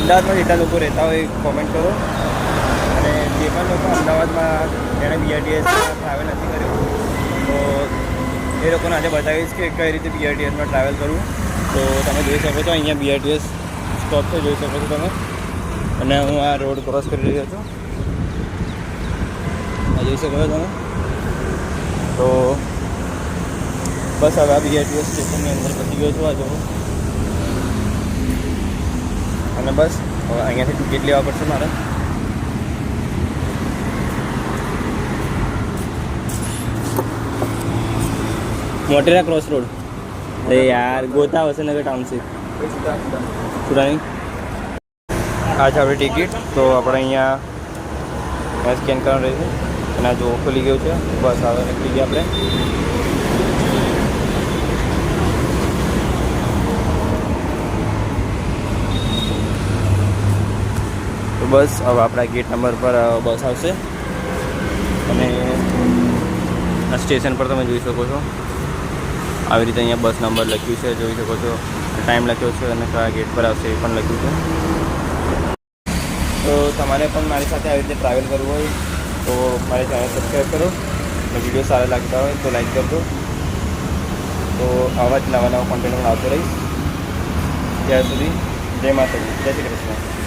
અમદાવાદમાં જેટલા લોકો રહેતા હોય કોમેન્ટ કરો. અને જે પણ લોકો અમદાવાદમાં જેણે બીઆરટીએસ ટ્રાવેલ નથી કર્યું, તો એ લોકોને આજે બતાવીશ કે કઈ રીતે બીઆરટીએસમાં ટ્રાવેલ કરવું. તો તમે જોઈ શકો છો, અહીંયા બીઆરટીએસ સ્ટોપ છે, જોઈ શકો છો તમે. અને હું આ રોડ ક્રોસ કરી રહ્યો છું. જોઈ શકો છો તમે. તો બસ હવે આ બીઆરટીએસ સ્ટેશનની અંદર પહોંચી ગયો છું. આ જુઓ અને બસ હવે અહીંયાથી ટિકિટ લેવા પડશે મારે. મોટેરા ક્રોસ રોડ અરે યાર ગોતા વસનગર ટાઉનશીપ સુરાણી આ છે આપણી ટિકિટ તો આપણે અહીંયા સ્કેન કરવાનું રહેશે. અને આ જો ખુલી ગયું છે. બસ હવે નીકળી ગયા આપણે. બસ, હવે આપણા ગેટ નંબર પર બસ આવશે. અને આ સ્ટેશન પર તમે જોઈ શકો છો. આવી રીતે અહીંયા બસ નંબર લખ્યું છે, જોઈ શકો છો. ટાઈમ લખ્યો છે અને કયા ગેટ પર આવશે એ પણ લખ્યું છે. તો તમારે પણ મારી સાથે આવી રીતે ટ્રાવેલ કરવું હોય, તો મારી ચેનલ સબસ્ક્રાઈબ કરો. અને વીડિયો સારા લાગતા હોય તો લાઈક કરજો. તો આવા જ નવા નવા કોન્ટેન્ટ હું આવતો રહીશ. ત્યાં સુધી જય માતાજી, જય શ્રી કૃષ્ણ.